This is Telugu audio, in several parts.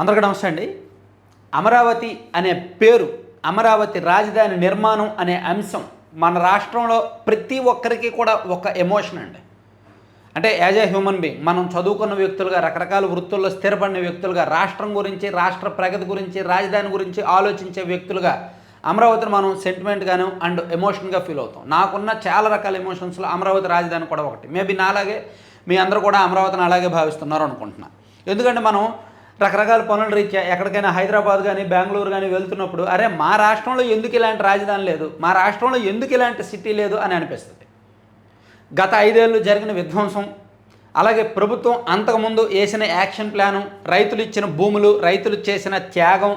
అందరికీ నమస్తే అండి. అమరావతి అనే పేరు అమరావతి రాజధాని నిర్మాణం అనే అంశం మన రాష్ట్రంలో ప్రతి ఒక్కరికి కూడా ఒక ఎమోషన్ అండి. అంటే యాజ్ ఏ హ్యూమన్ బీయింగ్ మనం చదువుకున్న వ్యక్తులుగా రకరకాల వృత్తుల్లో స్థిరపడిన వ్యక్తులుగా రాష్ట్రం గురించి రాష్ట్ర ప్రగతి గురించి రాజధాని గురించి ఆలోచించే వ్యక్తులుగా అమరావతిని మనం సెంటిమెంట్గాను అండ్ ఎమోషన్గా ఫీల్ అవుతాం. నాకున్న చాలా రకాల ఎమోషన్స్లో అమరావతి రాజధాని కూడా ఒకటి. మేబీ నాలాగే మీ అందరూ కూడా అమరావతిని అలాగే భావిస్తున్నారు అనుకుంటున్నాను ఎందుకంటే మనం రకరకాల పనుల రీత్యా ఎక్కడికైనా హైదరాబాద్ కానీ బెంగళూరు కానీ వెళ్తున్నప్పుడు అరే మా రాష్ట్రంలో ఎందుకు ఇలాంటి రాజధాని లేదు? మా రాష్ట్రంలో ఎందుకు ఇలాంటి సిటీ లేదు అని అనిపిస్తుంది. గత ఐదేళ్ళు జరిగిన విధ్వంసం అలాగే ప్రభుత్వం అంతకుముందు వేసిన యాక్షన్ ప్లాను రైతులు ఇచ్చిన భూములు రైతులు చేసిన త్యాగం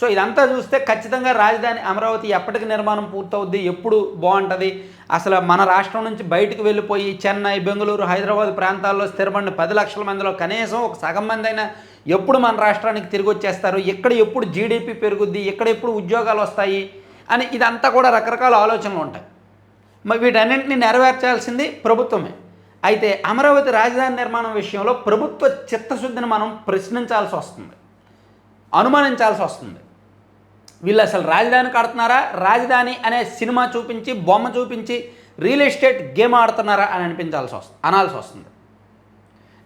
సో ఇదంతా చూస్తే ఖచ్చితంగా రాజధాని అమరావతి ఎప్పటికి నిర్మాణం పూర్తవుద్ది ఎప్పుడు బాగుంటుంది? అసలు మన రాష్ట్రం నుంచి బయటకు వెళ్ళిపోయి చెన్నై బెంగళూరు హైదరాబాద్ ప్రాంతాల్లో స్థిరపడిన పది లక్షల మందిలో కనీసం ఒక సగం మంది అయినా ఎప్పుడు మన రాష్ట్రానికి తిరిగి వచ్చేస్తారు? ఎక్కడ ఎప్పుడు జీడిపి పెరుగుద్ది? ఎక్కడ ఎప్పుడు ఉద్యోగాలు వస్తాయి? అని ఇదంతా కూడా రకరకాల ఆలోచనలు ఉంటాయి. మరి వీటన్నింటినీ నెరవేర్చాల్సింది ప్రభుత్వమే. అయితే అమరావతి రాజధాని నిర్మాణం విషయంలో ప్రభుత్వ చిత్తశుద్ధిని మనం ప్రశ్నించాల్సి వస్తుంది అనుమానించాల్సి వస్తుంది. వీళ్ళు అసలు రాజధాని కడుతున్నారా? రాజధాని అనే సినిమా చూపించి బొమ్మ చూపించి రియల్ ఎస్టేట్ గేమ్ ఆడుతున్నారా అని అనిపించాల్సి వస్తుంది అనాల్సి వస్తుంది.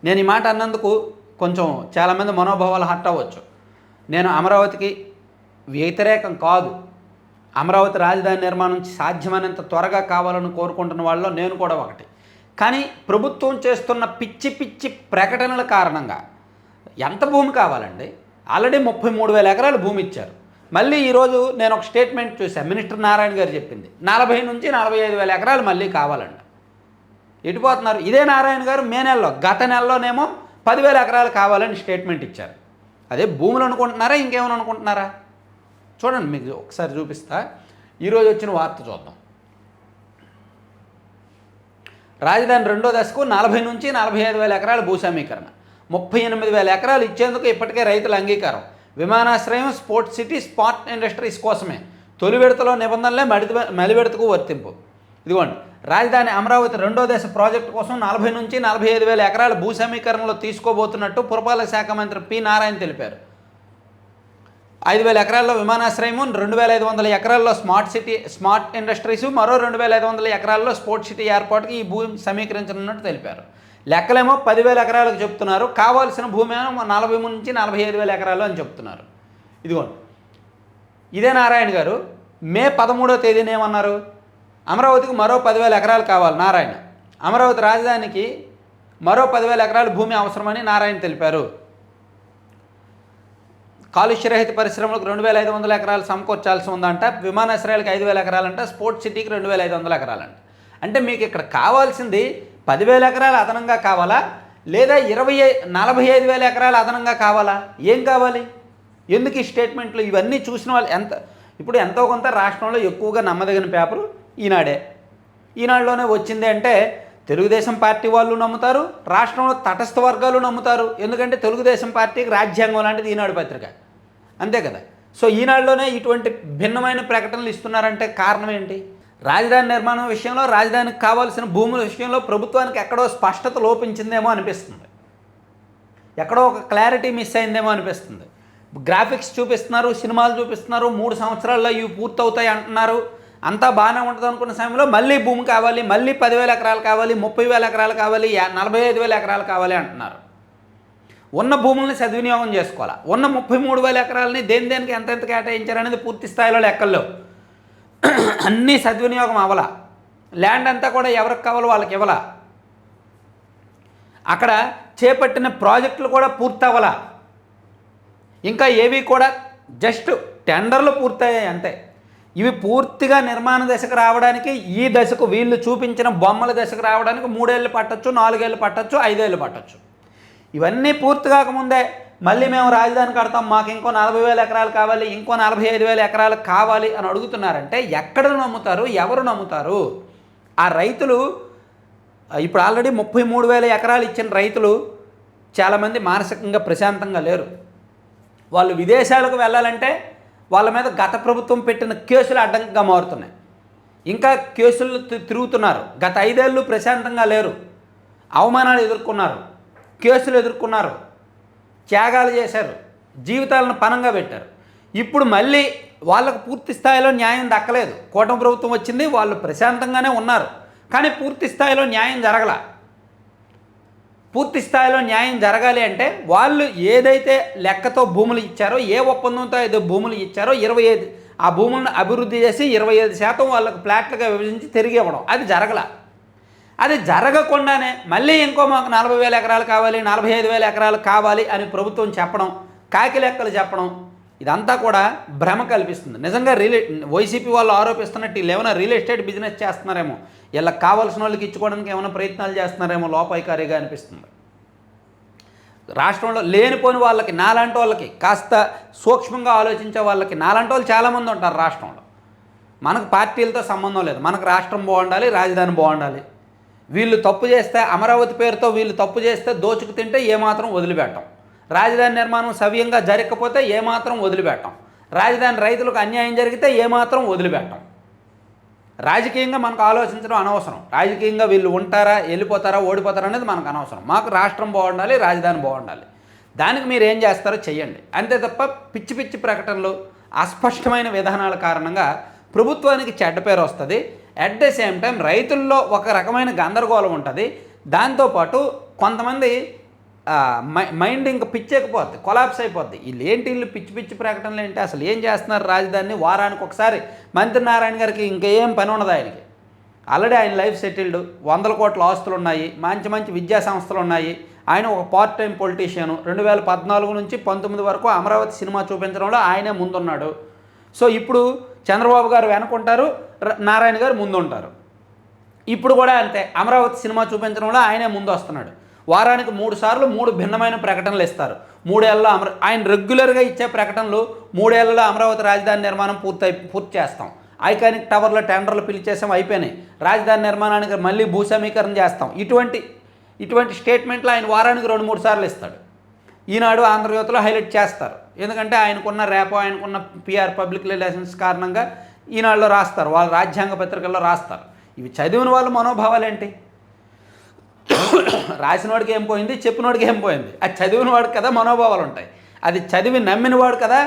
నేను ఈ మాట అన్నందుకు కొంచెం చాలామంది మనోభావాలు హట్ అవ్వచ్చు. నేను అమరావతికి వ్యతిరేకం కాదు. అమరావతి రాజధాని నిర్మాణం సాధ్యమైనంత త్వరగా కావాలని కోరుకుంటున్న వాళ్ళలో నేను కూడా ఒకటి. కానీ ప్రభుత్వం చేస్తున్న పిచ్చి పిచ్చి ప్రకటనల కారణంగా ఎంత భూమి కావాలండి? ఆల్రెడీ ముప్పై మూడు వేల ఎకరాలు భూమి ఇచ్చారు. మళ్ళీ ఈరోజు నేను ఒక స్టేట్మెంట్ చూశాను మినిస్టర్ నారాయణ గారు చెప్పింది. నలభై నుంచి నలభై ఐదు వేల ఎకరాలు మళ్ళీ కావాలండి ఎటుపోతున్నారు ఇదే నారాయణ గారు మే నెలలో గత నెలలోనేమో పదివేల ఎకరాలు కావాలని స్టేట్మెంట్ ఇచ్చారు. అదే భూములు అనుకుంటున్నారా? ఇంకేమైనా అనుకుంటున్నారా? చూడండి మీకు ఒకసారి చూపిస్తా. ఈరోజు వచ్చిన వార్త చూద్దాం. రాజధాని రెండో దశకు నలభై నుంచి నలభై ఐదు వేల ఎకరాల భూస్వామీకరణ. ముప్పై ఎనిమిది వేల ఎకరాలు ఇచ్చేందుకు ఇప్పటికే రైతుల అంగీకారం. విమానాశ్రయం స్పోర్ట్స్ సిటీ స్పాట్ ఇండస్ట్రీస్ కోసమే. తొలి విడతలో నిబంధనలే మడి మలి విడతకు వర్తింపు. ఇదిగోండి రాజధాని అమరావతి రెండో దశ ప్రాజెక్టు కోసం నలభై నుంచి నలభై ఐదు వేల ఎకరాల భూ సమీకరణలో తీసుకోబోతున్నట్టు పురపాలక శాఖ మంత్రి పి. నారాయణ తెలిపారు. ఐదు వేల ఎకరాల్లో విమానాశ్రయము రెండు వేల ఐదు వందల ఎకరాల్లో స్మార్ట్ సిటీ స్మార్ట్ ఇండస్ట్రీస్ మరో రెండు వేల ఐదు వందల ఎకరాల్లో స్పోర్ట్స్ సిటీ ఏర్పాటుకి ఈ భూమి సమీకరించనున్నట్టు తెలిపారు. లెక్కలేమో పదివేల ఎకరాలకు చెప్తున్నారు. కావాల్సిన భూమి ఏమో నలభై మూడు నుంచి నలభై ఐదు వేల ఎకరాలు అని చెప్తున్నారు. ఇదిగోండి. ఇదే నారాయణ గారు మే పదమూడో తేదీన ఏమన్నారు? అమరావతికి మరో పదివేల ఎకరాలు కావాలి నారాయణ. అమరావతి రాజధానికి మరో పదివేల ఎకరాల భూమి అవసరమని నారాయణ తెలిపారు. కాలుష్యరహిత పరిశ్రమలకు రెండు వేల ఐదు వందల ఎకరాలు సమకూర్చాల్సి ఉందంట. విమానాశ్రయాలకు ఐదు వేల ఎకరాలంట. స్పోర్ట్స్ సిటీకి రెండు వేల ఐదు వందల ఎకరాలంట. అంటే మీకు ఇక్కడ కావాల్సింది పదివేల ఎకరాలు అదనంగా కావాలా? లేదా ఇరవై నలభై ఐదు వేల ఎకరాలు అదనంగా కావాలా? ఏం కావాలి? ఎందుకు ఈ స్టేట్మెంట్లు ఇవన్నీ చూసిన వాళ్ళు ఎంత ఇప్పుడు ఎంతో కొంత రాష్ట్రంలో ఎక్కువగా నమ్మదగిన పేపరు ఈనాడే. ఈనాడులోనే వచ్చింది అంటే తెలుగుదేశం పార్టీ వాళ్ళు నమ్ముతారు రాష్ట్రంలో తటస్థ వర్గాలు నమ్ముతారు. ఎందుకంటే తెలుగుదేశం పార్టీకి రాజ్యాంగం లాంటిది ఈనాడు పత్రిక. అంతే కదా? సో ఈనాడులోనే ఇటువంటి భిన్నమైన ప్రకటనలు ఇస్తున్నారంటే కారణం ఏంటి? రాజధాని నిర్మాణం విషయంలో రాజధానికి కావాల్సిన భూముల విషయంలో ప్రభుత్వానికి ఎక్కడో స్పష్టత లోపించిందేమో అనిపిస్తుంది. ఎక్కడో ఒక క్లారిటీ మిస్ అయిందేమో అనిపిస్తుంది. గ్రాఫిక్స్ చూపిస్తున్నారు సినిమాలు చూపిస్తున్నారు మూడు సంవత్సరాల్లో ఇవి పూర్తవుతాయి అంటున్నారు. అంతా బాగానే ఉంటుంది అనుకున్న సమయంలో మళ్ళీ భూమి కావాలి మళ్ళీ పదివేల ఎకరాలు కావాలి ముప్పై వేల ఎకరాలు కావాలి నలభై ఐదు వేల ఎకరాలు కావాలి అంటున్నారు. ఉన్న భూముల్ని సద్వినియోగం చేసుకోవాలి? ఉన్న ముప్పై మూడు వేల ఎకరాలని దేని దేనికి ఎంతెంత కేటాయించారనేది పూర్తి స్థాయిలో లెక్కల్లో అన్నీ సద్వినియోగం అవ్వాల. ల్యాండ్ అంతా కూడా ఎవరికి కావాలో వాళ్ళకి ఇవ్వాల. అక్కడ చేపట్టిన ప్రాజెక్టులు కూడా పూర్తవ్వాల. ఇంకా ఏవి కూడా జస్ట్ టెండర్లు పూర్తయ్యాయి అంతే. ఇవి పూర్తిగా నిర్మాణ దశకు రావడానికి ఈ దశకు వీళ్ళు చూపించిన బొమ్మల దశకు రావడానికి మూడేళ్ళు పట్టచ్చు నాలుగేళ్ళు పట్టచ్చు ఐదేళ్ళు పట్టచ్చు. ఇవన్నీ పూర్తి కాకముందే మళ్ళీ మేము రాజధాని కడతాం మాకు ఇంకో నలభై వేల ఎకరాలు కావాలి ఇంకో నలభై ఐదు వేల ఎకరాలు కావాలి అని అడుగుతున్నారంటే ఎక్కడ నమ్ముతారు ఎవరు నమ్ముతారు? ఆ రైతులు ఇప్పుడు ఆల్రెడీ ముప్పై మూడు వేల ఎకరాలు ఇచ్చిన రైతులు చాలామంది మానసికంగా ప్రశాంతంగా లేరు. వాళ్ళు విదేశాలకు వెళ్ళాలంటే వాళ్ళ మీద గత ప్రభుత్వం పెట్టిన కేసులు అడ్డంగా మారుతున్నాయి. ఇంకా కేసులు తి- తిరుగుతున్నారు. గత ఐదేళ్ళు ప్రశాంతంగా లేరు. అవమానాలు ఎదుర్కొన్నారు. కేసులు ఎదుర్కొన్నారు. త్యాగాలు చేశారు. జీవితాలను పనంగా పెట్టారు. ఇప్పుడు మళ్ళీ వాళ్ళకు పూర్తి స్థాయిలో న్యాయం దక్కలేదు. కూటమి ప్రభుత్వం వచ్చింది వాళ్ళు ప్రశాంతంగానే ఉన్నారు. కానీ పూర్తి స్థాయిలో న్యాయం జరగల. పూర్తి స్థాయిలో న్యాయం జరగాలి అంటే వాళ్ళు ఏదైతే లెక్కతో భూములు ఇచ్చారో ఏ ఒప్పందంతో అయితే భూములు ఇచ్చారో ఇరవై ఐదు ఆ భూములను అభివృద్ధి చేసి ఇరవై ఐదు శాతం వాళ్ళకు ఫ్లాట్లుగా విభజించి తిరిగి ఇవ్వడం. అది జరగల. అది జరగకుండానే మళ్ళీ ఇంకో మాకు నలభై వేల ఎకరాలు కావాలి నలభై ఐదు వేల ఎకరాలు కావాలి అని ప్రభుత్వం చెప్పడం కాకి లెక్కలు చెప్పడం ఇదంతా కూడా భ్రమ కల్పిస్తుంది. నిజంగా రియల్ వైసీపీ వాళ్ళు ఆరోపిస్తున్నట్టు వీళ్ళు ఏమైనా రియల్ ఎస్టేట్ బిజినెస్ చేస్తున్నారేమో వీళ్ళకి కావాల్సిన వాళ్ళకి ఇచ్చుకోవడానికి ఏమైనా ప్రయత్నాలు చేస్తున్నారేమో లోపాయికారిగా అనిపిస్తుంది. రాష్ట్రంలో లేనిపోని వాళ్ళకి నాలాంటి వాళ్ళకి కాస్త సూక్ష్మంగా ఆలోచించే వాళ్ళకి నాలాంటి వాళ్ళు చాలామంది ఉంటారు రాష్ట్రంలో. మనకు పార్టీలతో సంబంధం లేదు. మనకు రాష్ట్రం బాగుండాలి రాజధాని బాగుండాలి. వీళ్ళు తప్పు చేస్తే అమరావతి పేరుతో వీళ్ళు తప్పు చేస్తే దోచుకు తింటే ఏమాత్రం వదిలిపెట్టం. రాజధాని నిర్మాణం సవ్యంగా జరగకపోతే ఏమాత్రం వదిలిపెట్టం. రాజధాని రైతులకు అన్యాయం జరిగితే ఏమాత్రం వదిలిపెట్టం. రాజకీయంగా మనకు ఆలోచించడం అనవసరం. రాజకీయంగా వీళ్ళు ఉంటారా వెళ్ళిపోతారా ఓడిపోతారా అనేది మనకు అనవసరం. మాకు రాష్ట్రం బాగుండాలి రాజధాని బాగుండాలి. దానికి మీరు ఏం చేస్తారో చెయ్యండి. అంతే తప్ప పిచ్చి పిచ్చి ప్రకటనలు అస్పష్టమైన విధానాల కారణంగా ప్రభుత్వానికి చెడ్డ పేరు వస్తుంది. అట్ ద సేమ్ టైం రైతుల్లో ఒక రకమైన గందరగోళం ఉంటుంది. దాంతోపాటు కొంతమంది మై- మైండ్ ఇంకా పిచ్చెక్కిపోద్ది కొలాప్స్ అయిపోద్ది. వీళ్ళు ఏంటి వీళ్ళు పిచ్చి పిచ్చి ప్రకటనలు ఏంటి? అసలు ఏం చేస్తున్నారు రాజధానిని వారానికి ఒకసారి మంత్రి నారాయణ గారికి ఇంకేం పని ఉండదు ఆయనకి. ఆల్రెడీ ఆయన లైఫ్ సెటిల్డ్. వందల కోట్ల ఆస్తులు ఉన్నాయి మంచి మంచి విద్యా సంస్థలు ఉన్నాయి. ఆయన ఒక పార్ట్ టైం పొలిటీషియన్ రెండు వేల పద్నాలుగు నుంచి పంతొమ్మిది వరకు అమరావతి సినిమా చూపించడంలో ఆయనే ముందున్నాడు. సో ఇప్పుడు చంద్రబాబు గారు వెనకుంటారు నారాయణ గారు ముందుంటారు. ఇప్పుడు కూడా అంతే అమరావతి సినిమా చూపించడంలో ఆయనే ముందు వస్తున్నాడు వారానికి మూడు సార్లు మూడు భిన్నమైన ప్రకటనలు ఇస్తారు. మూడేళ్ళలో అమర ఆయన రెగ్యులర్గా ఇచ్చే ప్రకటనలు మూడేళ్ళలో అమరావతి రాజధాని నిర్మాణం పూర్తయి పూర్తి చేస్తాం. ఐకానిక్ టవర్లో టెండర్లు పిలిచేసాం అయిపోయినాయి. రాజధాని నిర్మాణానికి మళ్ళీ భూసమీకరణ చేస్తాం. ఇటువంటి ఇటువంటి స్టేట్మెంట్లు ఆయన వారానికి రెండు మూడు సార్లు ఇస్తాడు. ఈనాడు ఆంధ్రజ్యోతిలో హైలైట్ చేస్తారు. ఎందుకంటే ఆయనకున్న రేపో ఆయనకున్న పిఆర్ పబ్లిక్ రిలేషన్స్ కారణంగా ఈనాడులో రాస్తారు. వాళ్ళ రాజ్యాంగ పత్రికల్లో రాస్తారు. ఇవి చదివిన వాళ్ళ మనోభావాలు ఏంటి రాసినవాడికి ఏం పోయింది? చెప్పినవాడికి ఏం పోయింది? అది చదివిన వాడు కదా మనోభావాలు ఉంటాయి అది చదివి నమ్మినవాడు కదా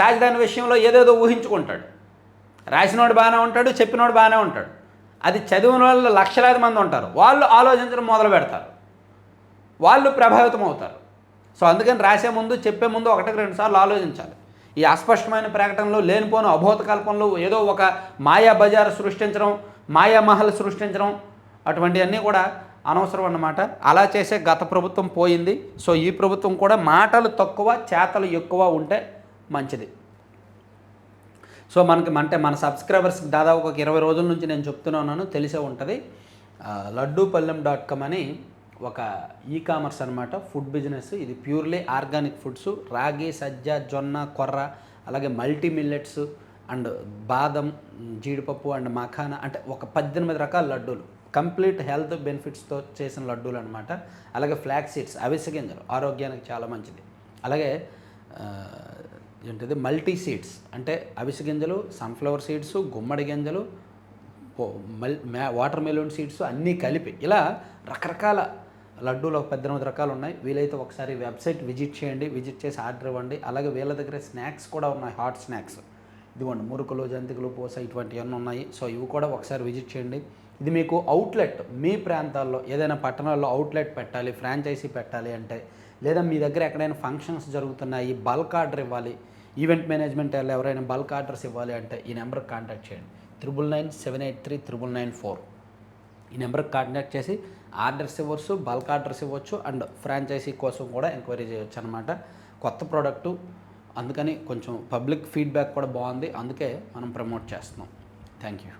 రాజధాని విషయంలో ఏదేదో ఊహించుకుంటాడు. రాసినోడు బాగానే ఉంటాడు చెప్పినవాడు బాగానే ఉంటాడు. అది చదివిన వాళ్ళు లక్షలాది మంది ఉంటారు. వాళ్ళు ఆలోచించడం మొదలు పెడతారు వాళ్ళు ప్రభావితం అవుతారు సో అందుకని రాసే ముందు చెప్పే ముందు ఒకటికి రెండు సార్లు ఆలోచించాలి. ఈ అస్పష్టమైన ప్రకటనలో లేనిపోని అభూత కల్పనలు ఏదో ఒక మాయా బజార్ సృష్టించడం మాయా మహల్ సృష్టించడం అటువంటివన్నీ కూడా అనవసరం అన్నమాట. అలా చేసే గత ప్రభుత్వం పోయింది. సో ఈ ప్రభుత్వం కూడా మాటలు తక్కువ చేతలు ఎక్కువ ఉంటే మంచిది. సో మనకి అంటే మన సబ్స్క్రైబర్స్కి దాదాపు ఒక ఇరవై రోజుల నుంచి నేను చెప్తున్నాను తెలిసే ఉంటుంది. లడ్డూపల్లెం డాట్ కామ్ అని ఒక ఈ కామర్స్ అనమాట ఫుడ్ బిజినెస్ ఇది ప్యూర్లీ ఆర్గానిక్ ఫుడ్స్ రాగి సజ్జ జొన్న కొర్ర అలాగే మల్టీ మిల్లెట్స్ అండ్ బాదం జీడిపప్పు అండ్ మఖానా అంటే ఒక పద్దెనిమిది రకాల లడ్డూలు. కంప్లీట్ హెల్త్ బెనిఫిట్స్తో చేసిన లడ్డూలు అనమాట అలాగే ఫ్లాక్ సీడ్స్ అవిసె గింజలు ఆరోగ్యానికి చాలా మంచిది. అలాగే ఏంటిది? మల్టీ సీడ్స్ అంటే అవిసె గింజలు సన్ఫ్లవర్ సీడ్స్ గుమ్మడి గింజలు మల్ వాటర్ మెలోన్ సీడ్స్ అన్నీ కలిపి ఇలా రకరకాల లడ్డూలు ఒక పద్దెనిమిది రకాలు ఉన్నాయి వీలైతే ఒకసారి వెబ్సైట్ విజిట్ చేయండి విజిట్ చేసి ఆర్డర్ ఇవ్వండి. అలాగే వీళ్ళ దగ్గర స్నాక్స్ కూడా ఉన్నాయి హాట్ స్నాక్స్. ఇదిగోండి మురుకులు జంతికలు పూస ఇటువంటివన్నీ ఉన్నాయి. సో ఇవి కూడా ఒకసారి విజిట్ చేయండి. ఇది మీకు అవుట్లెట్ మీ ప్రాంతాల్లో ఏదైనా పట్టణాల్లో అవుట్లెట్ పెట్టాలి ఫ్రాంచైజీ పెట్టాలి అంటే లేదా మీ దగ్గర ఎక్కడైనా ఫంక్షన్స్ జరుగుతున్నాయి బల్క్ ఆర్డర్ ఇవ్వాలి ఈవెంట్ మేనేజ్మెంట్ ఎవరైనా బల్క్ ఆర్డర్స్ ఇవ్వాలి అంటే ఈ నెంబర్కి కాంటాక్ట్ చేయండి. Triple nine seven eight three triple nine four. ఈ నెంబర్కి కాంటాక్ట్ చేసి ఆర్డర్స్ ఇవ్వచ్చు బల్క్ ఆర్డర్స్ ఇవ్వచ్చు అండ్ ఫ్రాంచైజీ కోసం కూడా ఎంక్వైరీ చేయొచ్చు అనమాట కొత్త ప్రోడక్టు అందుకని కొంచెం పబ్లిక్ ఫీడ్బ్యాక్ కూడా బాగుంది అందుకే మనం ప్రమోట్ చేస్తున్నాం. Thank you.